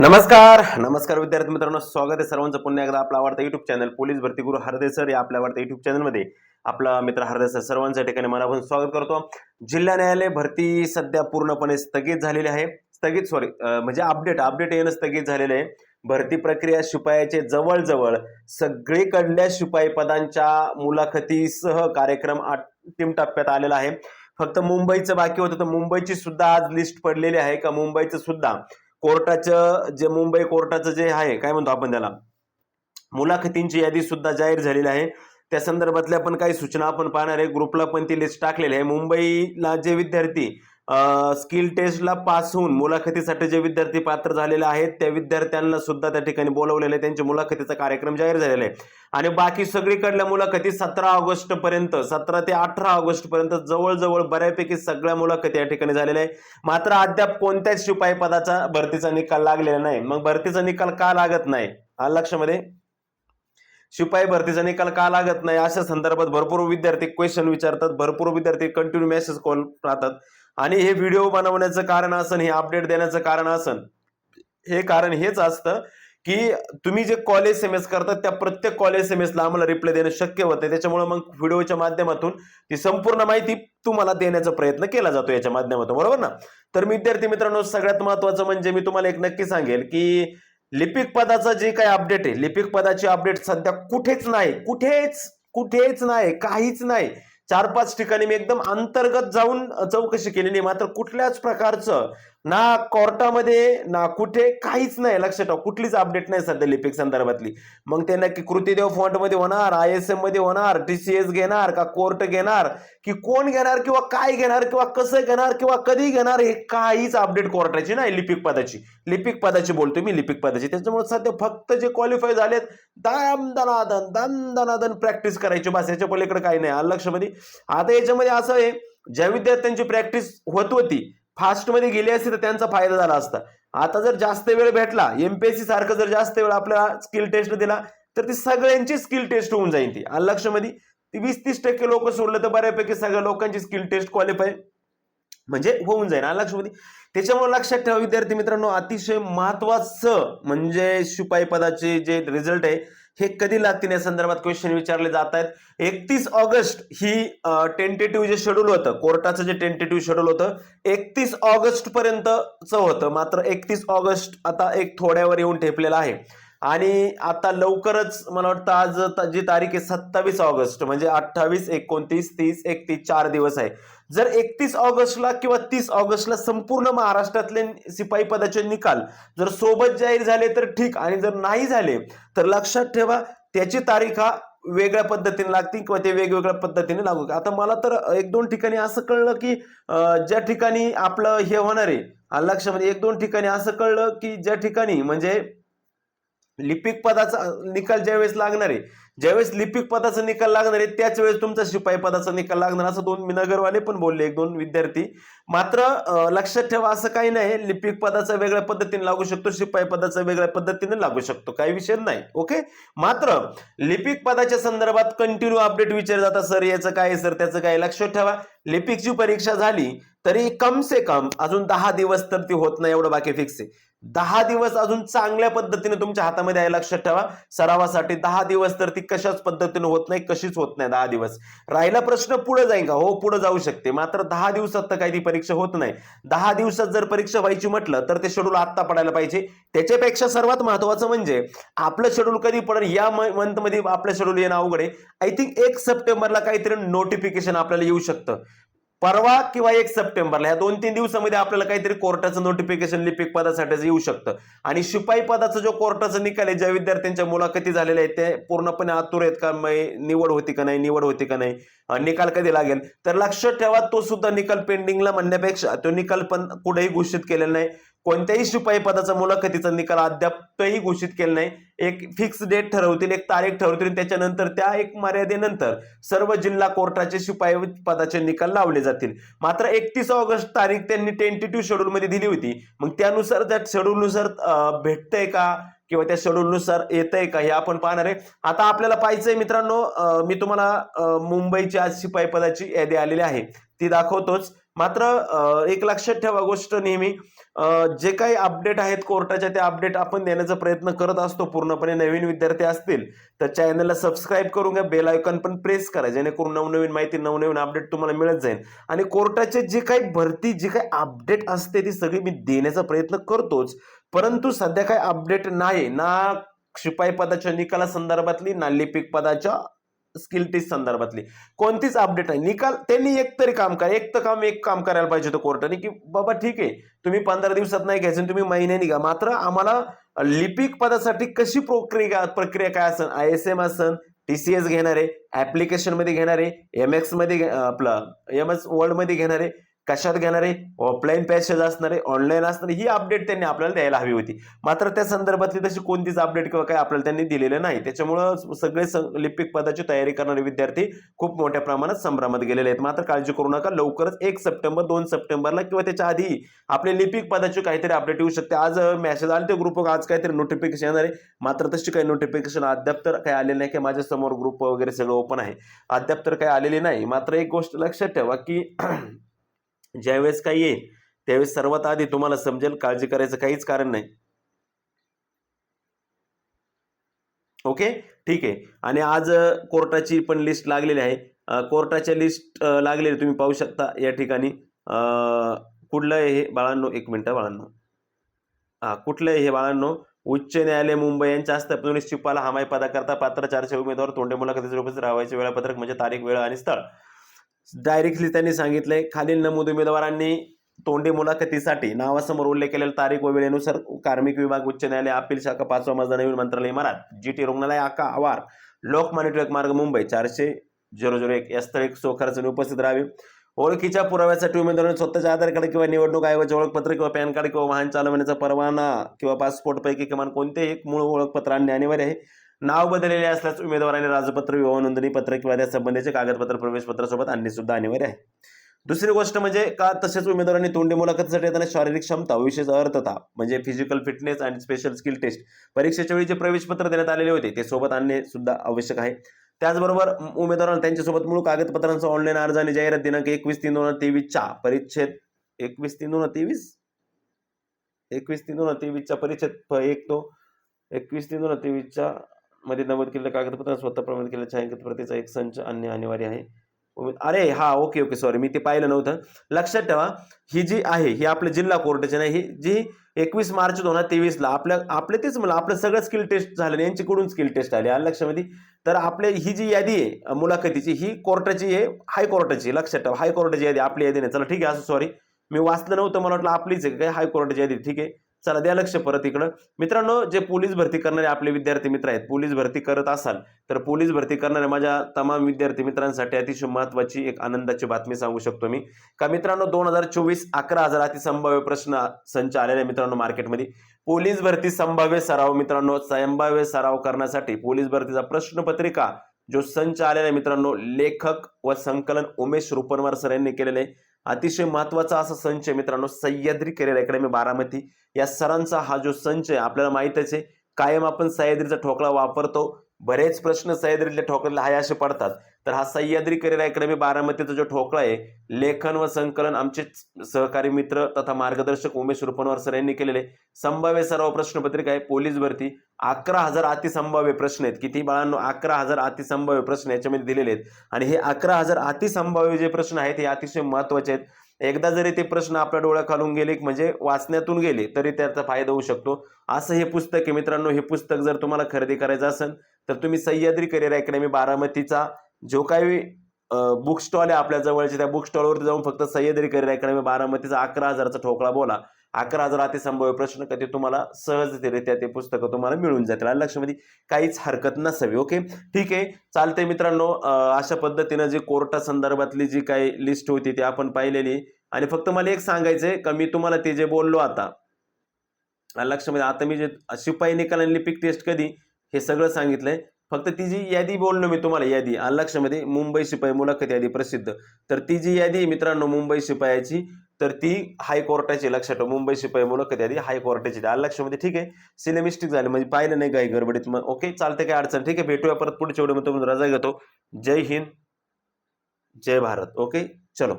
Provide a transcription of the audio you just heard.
नमस्कार नमस्कार विद्यार्थी मित्रांनो स्वागत आहे सर्वांचं पुन्हा एकदा आपला आवडता युट्यूब चॅनल पोलीस भरती गुरु हरदे सर या आपल्या आवडत्या युट्यूब चॅनलमध्ये आपला मित्र हरदे सर सर्वांच्या ठिकाणी मनापासून स्वागत करतो. जिल्हा न्यायालय भरती सध्या पूर्णपणे स्थगित झालेली आहे. स्थगित सॉरी म्हणजे अपडेट अपडेट येणं स्थगित झालेलं आहे. भरती प्रक्रिया शिपायाचे जवळजवळ सगळीकडल्या शिपाई पदांच्या मुलाखतीसह कार्यक्रम अंतिम टप्प्यात आलेला आहे. फक्त मुंबईचं बाकी होतं तर मुंबईची सुद्धा आज लिस्ट पडलेली आहे. का मुंबईचं सुद्धा कोर्टाचं जे मुंबई कोर्टाचं जे आहे काय म्हणतो आपण त्याला? मुलाखतींची यादी सुद्धा जाहीर झालेली आहे. त्या संदर्भातल्या पण काही सूचना आपण पाहणार आहे. ग्रुपला पण ती लिस्ट टाकलेली आहे. मुंबईला जे विद्यार्थी स्किल टेस्टला पास होऊन मुलाखतीसाठी जे विद्यार्थी पात्र झालेले आहेत त्या विद्यार्थ्यांना सुद्धा त्या ठिकाणी बोलवलेलं आहे. त्यांच्या मुलाखतीचा कार्यक्रम जाहीर झालेला आहे. आणि बाकी सगळीकडल्या मुलाखती सतरा ऑगस्ट पर्यंत सतरा ते अठरा ऑगस्ट पर्यंत जवळजवळ बऱ्यापैकी सगळ्या मुलाखती या ठिकाणी झालेल्या आहे मात्र अद्याप कोणत्याच शिपाई पदाचा भरतीचा निकाल लागलेला नाही. मग भरतीचा निकाल का लागत नाही? आलं लक्षामध्ये? शिपाई भरतीचा निकाल का लागत नाही? अशा संदर्भात भरपूर विद्यार्थी क्वेश्चन विचारतात. भरपूर विद्यार्थी कंटिन्यू मेसेज कॉल राहतात. आणि हे व्हिडिओ बनवण्याचं कारण असन हे अपडेट देण्याचं कारण असन हे कारण हेच असतं की तुम्ही जे कॉल एस एम एस करतात त्या प्रत्येक कॉल एस एम एसला आम्हाला रिप्लाय देणं शक्य होतं त्याच्यामुळे मग व्हिडिओच्या माध्यमातून ती संपूर्ण माहिती तुम्हाला देण्याचा प्रयत्न केला जातो याच्या माध्यमातून. बरोबर ना? तर विद्यार्थी मित्रांनो सगळ्यात महत्वाचं म्हणजे मी तुम्हाला एक नक्की सांगेल की लिपिक पदाचं जे काही अपडेट आहे लिपिक पदाची अपडेट सध्या कुठेच नाही कुठेच कुठेच नाही काहीच नाही. चार पाच ठिकाणी मी एकदम अंतर्गत जाऊन चौकशी केली नाही मात्र कुठल्याच प्रकारचं ना कोर्टामध्ये ना कुठे काहीच नाही. लक्षात ठेवा. कुठलीच अपडेट नाही सध्या लिपिक संदर्भातली. मग ते नक्की कृतीदेव फॉन्टमध्ये होणार आय एस एममध्ये होणार डी सी एस घेणार का कोर्ट घेणार की कोण घेणार किंवा काय घेणार किंवा कसं घेणार किंवा कधी घेणार हे काहीच अपडेट कोर्टाची नाही लिपिक पदाची. लिपिक पदाची बोलतो मी लिपिक पदाची. त्याच्यामुळे सध्या फक्त जे क्वालिफाय झालेत दाम दनादन दम दनादन प्रॅक्टिस करायची. बस याच्या पलीकडे काही नाही. आलं लक्षामध्ये आता याच्यामध्ये असं आहे ज्या विद्यार्थ्यांची प्रॅक्टिस होत होती फास्टमध्ये गेले गेली तर त्यांचा फायदा झाला असता. आता जर जास्त वेळ भेटला एमपीएससी सारखं जर जास्त वेळ आपल्याला स्किल टेस्ट दिला तर ती सगळ्यांची स्किल टेस्ट होऊन जाईल ती. आलं ती वीस तीस टक्के लोक सोडलं तर बऱ्यापैकी सगळ्या लोकांची स्किल टेस्ट क्वालिफाय म्हणजे होऊन जाईल. आलं त्याच्यामुळे लक्षात ठेवा विद्यार्थी मित्रांनो अतिशय महत्वाचं म्हणजे शिपाई पदाचे जे रिझल्ट आहे हे कधी लागतील या संदर्भात क्वेश्चन विचारले जात आहेत. एकतीस ऑगस्ट ही टेंटेटिव्ह जे शेड्यूल होतं कोर्टाचं जे टेंटेटिव्ह शेड्यूल होतं एकतीस ऑगस्ट पर्यंतच होतं. मात्र एकतीस ऑगस्ट आता एक थोड्यावर येऊन ठेपलेला आहे. आणि आता लवकरच मला वाटतं आज जी तारीख आहे सत्तावीस ऑगस्ट म्हणजे अठ्ठावीस एकोणतीस तीस एकतीस चार दिवस आहे. जर एकतीस ऑगस्टला किंवा तीस ऑगस्टला संपूर्ण महाराष्ट्रातले शिपाई पदाचे निकाल जर सोबत जाहीर झाले तर ठीक आणि जर नाही झाले तर लक्षात ठेवा त्याची तारीख हा वेगळ्या पद्धतीने लागतील किंवा ते वेगवेगळ्या पद्धतीने लागू आता मला तर एक दोन ठिकाणी असं कळलं की ज्या ठिकाणी आपलं हे होणार आहे लक्ष म्हणजे एक दोन ठिकाणी असं कळलं की ज्या ठिकाणी म्हणजे लिपिक पदाचा निकाल ज्यावेळेस लागणार आहे ज्यावेळेस लिपिक पदाचा निकाल लागणार आहे त्याच वेळेस तुमचा शिपाई पदाचा निकाल लागणार असं दोन मी नगरवाले पण बोलले एक दोन विद्यार्थी. मात्र लक्षात ठेवा असं काही नाही लिपिक पदाचा वेगळ्या पद्धतीने लागू शकतो शिपाई पदाचा वेगळ्या पद्धतीने लागू शकतो काही विषय नाही ओके? मात्र लिपिक पदाच्या संदर्भात कंटिन्यू अपडेट विचारले जातात सर याचं काय सर त्याचं काय लक्षात ठेवा लिपिकची परीक्षा झाली तरी कम से कम अजून दहा दिवस तर ती होत नाही एवढं बाकी फिक्स आहे. दहा दिवस अजून चांगल्या पद्धतीने तुमच्या हातामध्ये आहे लक्षात ठेवा. सरावासाठी दहा दिवस तर ती कशाच पद्धतीने होत नाही कशीच होत नाही दहा दिवस. राहिला प्रश्न पुढे जाईल का? हो पुढे जाऊ शकते. मात्र दहा दिवसात तर काही ती परीक्षा होत नाही. दहा दिवसात जर परीक्षा व्हायची म्हटलं तर ते शेड्यूल आत्ता पडायला पाहिजे. त्याच्यापेक्षा सर्वात महत्वाचं म्हणजे आपलं शेड्यूल कधी पडेल या मंथमध्ये आपलं शेड्यूल येणं अवघड आहे. आय थिंक एक सप्टेंबरला काहीतरी नोटिफिकेशन आपल्याला येऊ शकतं. परवा किंवा एक सप्टेंबरला या दोन तीन दिवसामध्ये आपल्याला काहीतरी कोर्टाचं नोटिफिकेशन लिपिक पदासाठी येऊ शकतं. आणि शिपाई पदाचा जो कोर्टाचा निकाल आहे ज्या विद्यार्थ्यांच्या मुलाखती झालेल्या आहेत ते पूर्णपणे आतुर आहेत का निवड होती का नाही निवड होती का नाही निकाल कधी लागेल? तर लक्षात ठेवा तो सुद्धा निकाल पेंडिंगला म्हणण्यापेक्षा तो निकाल पण कुठेही घोषित केलेला नाही. कोणत्याही शिपाई पदाचा मुलाखतीचा निकाल अद्यापही घोषित केला नाही. एक फिक्स डेट ठरवतील एक तारीख ठरवतील त्याच्यानंतर त्या एक मर्यादेनंतर सर्व जिल्हा कोर्टाचे शिपाई पदाचे निकाल लावले जातील. मात्र एकतीस ऑगस्ट तारीख त्यांनी टेंटेटिव्ह शेड्यूल मध्ये दिली होती. मग त्यानुसार त्या शेड्यूलनुसार भेटतंय का? किंवा त्या शेड्यूलनुसार येतंय का? हे आपण पाहणार आहे. आता आपल्याला पाहिजे मित्रांनो मी तुम्हाला मुंबईची आज शिपाई पदाची यादी आलेली आहे. ती दाखवतोच. मात्र एक लक्षात ठेवा गोष्ट नेहमी. जे काही अपडेट आहेत कोर्टाच्या ते अपडेट आपण देण्याचा प्रयत्न करत असतो. पूर्णपणे नवीन विद्यार्थी असतील तर चॅनलला सबस्क्राईब करून घ्या. बेल आयकॉन पण प्रेस करा. जेणेकरून नवनवीन माहिती नवनवीन अपडेट तुम्हाला मिळत जाईल. आणि कोर्टाचे जे काही भरती जी काही अपडेट असते ती सगळी मी देण्याचा प्रयत्न करतोच. परंतु सध्या काही अपडेट नाही. ना शिपाई पदाच्या निकाला संदर्भातली ना लिपिक पदाच्या स्किल टेस्ट संदर्भातली. कोणतीच अपडेट नाही. निकाल त्यांनी एक तरी काम करा. एक तर काम एक काम करायला पाहिजे होतं कोर्टाने की बाबा ठीक आहे तुम्ही पंधरा दिवसात नाही घ्यायचं तुम्ही महिन्याने घ्या मात्र आम्हाला लिपिक पदासाठी कशी प्रक्रिया प्रक्रिया काय असेल आय एस एम असन टी सी एस घेणारे ऍप्लिकेशनमध्ये घेणारे एम एक्समध्ये आपलं एम एस वर्ल्डमध्ये घेणारे कशात घेणार? आहे ऑफलाईन पॅसेज असणारे ऑनलाईन असणार ही अपडेट त्यांनी आपल्याला द्यायला हवी होती. मात्र त्या संदर्भातली तशी कोणतीच अपडेट किंवा काय आपल्याला त्यांनी दिलेलं नाही. त्याच्यामुळं सगळे सं- लिपिक पदाची तयारी करणारे विद्यार्थी खूप मोठ्या प्रमाणात संभ्रमात गेलेले आहेत. मात्र काळजी करू नका लवकरच एक सप्टेंबर दोन सप्टेंबरला किंवा त्याच्या आधी आपले लिपिक पदाची काहीतरी अपडेट येऊ शकते. आज मेसेज आले ते ग्रुप आज काहीतरी नोटिफिकेशन येणार आहे. मात्र तशी काही नोटिफिकेशन अद्याप तर काही आलेलं नाही की माझ्यासमोर ग्रुप वगैरे सगळं ओपन आहे. अद्याप तर काही आलेली नाही. मात्र एक गोष्ट लक्षात ठेवा की ज्यावेळेस काही येईल त्यावेळेस सर्वात आधी तुम्हाला समजेल काळजी करायचं काहीच कारण नाही. ओके? ठीक आहे. आणि आज कोर्टाची पण लिस्ट लागलेली आहे. कोर्टाच्या लिस्ट लागलेली तुम्ही पाहू शकता या ठिकाणी. कुठलं आहे हे बाळांनो? एक मिनटं बाळांनो. हा कुठलं आहे हे बाळांनो? उच्च न्यायालय मुंबई यांच्या हस्तपत्नीस शिपाला हमाई पदाकरता पात्र चारशे उमेदवार तोंडे मुलाखतीचे उपस्थित राहायचे वेळापत्रक म्हणजे तारीख वेळ आणि स्थळ. डायरेक्टली त्यांनी सांगितलंय खालील नमूद उमेदवारांनी तोंडी मुलाखतीसाठी नावासमोर उल्लेख केलेल्या तारीख व वेळेनुसार कार्मिक विभाग उच्च न्यायालय अपील शाखा पाचवा मजला नवीन मंत्रालय इमारत जी टी रुग्णालय आका आवार लोकमान्य टिळक मार्ग मुंबई चारशे झिरो झिरो एक. या स्थळी सोखर्चाने उपस्थित राहावे. ओळखीच्या पुराव्यासाठी उमेदवारांनी स्वतःच्या आधार कार्ड किंवा निवडणूक आयोगाचे ओळखपत्र किंवा पॅन कार्ड किंवा वाहन चालवण्याचा परवाना किंवा पासपोर्टपैकी किमान कोणतेही एक मूळ ओळखपत्र आणणे अनिवार्य आहे. नाव बदललेले असल्यास उमेदवाराने राजपत्र विवाह नोंदणी पत्र किंवा त्या संबंधीचे कागदपत्र प्रवेशपत्रासोबत आणणे सुद्धा अनिवार्य आहे. दुसरी गोष्ट म्हणजे का तसेच उमेदवारांनी तोंडी मुलाखतीसाठी येताना शारीरिक क्षमता विशेष अर्थता म्हणजे फिजिकल फिटनेस आणि स्पेशल स्किल टेस्ट परीक्षेच्या वेळी जे प्रवेशपत्र देण्यात आलेले होते ते सोबत आणणे सुद्धा आवश्यक आहे. त्याचबरोबर उमेदवारांना त्यांच्यासोबत मूळ कागदपत्रांचा ऑनलाईन अर्ज आणि जाहिरात दिनांक एकवीस तीन दोन हजार तेवीसच्या परिच्छेद एकवीस तीन दोन हजार तेवीस? एकवीस तीन दोन हजार तेवीसच्या परिच्छेद एक तो एकवीस तीन दोन हजार तेवीसच्या मध्ये नमूद केलेल्या कागदपत्र स्वतः प्रमाणित केलेल्या छायांकित प्रतीचा एक संच अन्य अनिवार्य आहे. अरे हा ओके ओके सॉरी मी ते पाहिलं नव्हतं. लक्षात ठेवा ही जी आहे ही आपल्या जिल्हा कोर्टाची नाही ही जी एकवीस मार्च दोन हजार तेवीसला आपल्या आपले तेच म्हणलं आपलं सगळं स्किल टेस्ट झालं यांच्याकडून स्किल टेस्ट आली आलं लक्षामध्ये? तर आपले ही जी यादी आहे मुलाखतीची ही कोर्टाची आहे हायकोर्टाची लक्षात ठेवा हायकोर्टाची यादी आपली यादी नाही. चला ठीक आहे असं सॉरी मी वाचलं नव्हतं मला वाटलं आपलीच आहे काय हायकोर्टाची यादी? ठीक आहे. चला द्या लक्ष परत इकडं. मित्रांनो जे पोलीस भरती करणारे आपले विद्यार्थी मित्र आहेत पोलीस भरती करत असाल तर पोलीस भरती करणाऱ्या माझ्या तमाम विद्यार्थी मित्रांसाठी अतिशय महत्वाची एक आनंदाची बातमी सांगू शकतो मी. का मित्रांनो दोन हजार चोवीस अकरा हजार अतिसंभाव्य प्रश्न संच आलेले आहे मित्रांनो मार्केटमध्ये. पोलीस भरती संभाव्य सराव मित्रांनो संभाव्य सराव करण्यासाठी पोलीस भरतीचा प्रश्नपत्रिका जो संच आलेला आहे मित्रांनो लेखक व संकलन उमेश रुपनवार सर यांनी केलेले. आहे अतिशय महत्त्वाचा असा संच आहे मित्रांनो सह्याद्री केलेला अकॅडमी बारामती. या सरांचा हा जो संच आहे आपल्याला माहितच आहे कायम आपण सह्याद्रीचा ठोकळा वापरतो. बरेच प्रश्न सह्याद्रीतल्या ठोकळ्याला हाय असे पडतात. तर हा सह्याद्री करिअर अकॅडमी बारामतीचा जो ठोकळा आहे लेखन व संकलन आमचे सहकारी मित्र तथा मार्गदर्शक उमेश रुपनवार सर यांनी केलेले. संभाव्य सर्व प्रश्नपत्रिका आहे पोलीस भरती. अकरा हजार अतिसंभाव्य प्रश्न आहेत. किती बाळांनो? अकरा हजार अतिसंभाव्य प्रश्न याच्यामध्ये दिलेले आहेत. आणि हे अकरा हजार अतिसंभाव्य जे प्रश्न आहेत हे अतिशय महत्त्वाचे आहेत. एकदा जरी ते प्रश्न आपल्या डोळ्या खालून गेले म्हणजे वाचण्यातून गेले तरी त्याचा फायदा होऊ शकतो. असं हे पुस्तक आहे मित्रांनो. हे पुस्तक जर तुम्हाला खरेदी करायचं असेल तर तुम्ही सह्याद्री करिअर अकॅडमी बारामतीचा जो काही बुक स्टॉल आहे आपल्या जवळचे त्या बुक स्टॉलवरती जाऊन फक्त सह्याद्री करिअर अकॅडमी बारामतीचा अकरा हजाराचा ठोकळा बोला. अकरा हजार संभाव्य प्रश्न कधी तुम्हाला सहजरित्या ते पुस्तकं तुम्हाला मिळून जातील. आणि लक्षामध्ये काहीच हरकत नसावी ओके? ठीक आहे चालतंय मित्रांनो अशा पद्धतीनं जी कोर्टा संदर्भातली जी काही लिस्ट होती ती आपण पाहिलेली. आणि फक्त मला एक सांगायचंय का मी तुम्हाला ते जे बोललो आता लक्षामध्ये आता मी जे शिपाई निकाल आणि लिपिक टेस्ट कधी हे सगळं सांगितलंय. फक्त ती जी यादी बोललो मी तुम्हाला यादी लक्षामध्ये मुंबई शिपाई मुलाखत यादी प्रसिद्ध. तर ती जी यादी मित्रांनो मुंबई शिपायाची तर ती हायकोर्टाची लक्षात ठेवा. मुंबई शिपाई मुलाखत यादी हायकोर्टाची आलं लक्षामध्ये ठीक आहे? सिनेमिस्टिक झाली. म्हणजे पाहिलं नाही काही गडबडीत. मग ओके चालते काय अडचण. ठीक आहे भेटूया परत पुढच्या तुम्ही रजा घेतो. जय हिंद जय भारत. ओके चलो.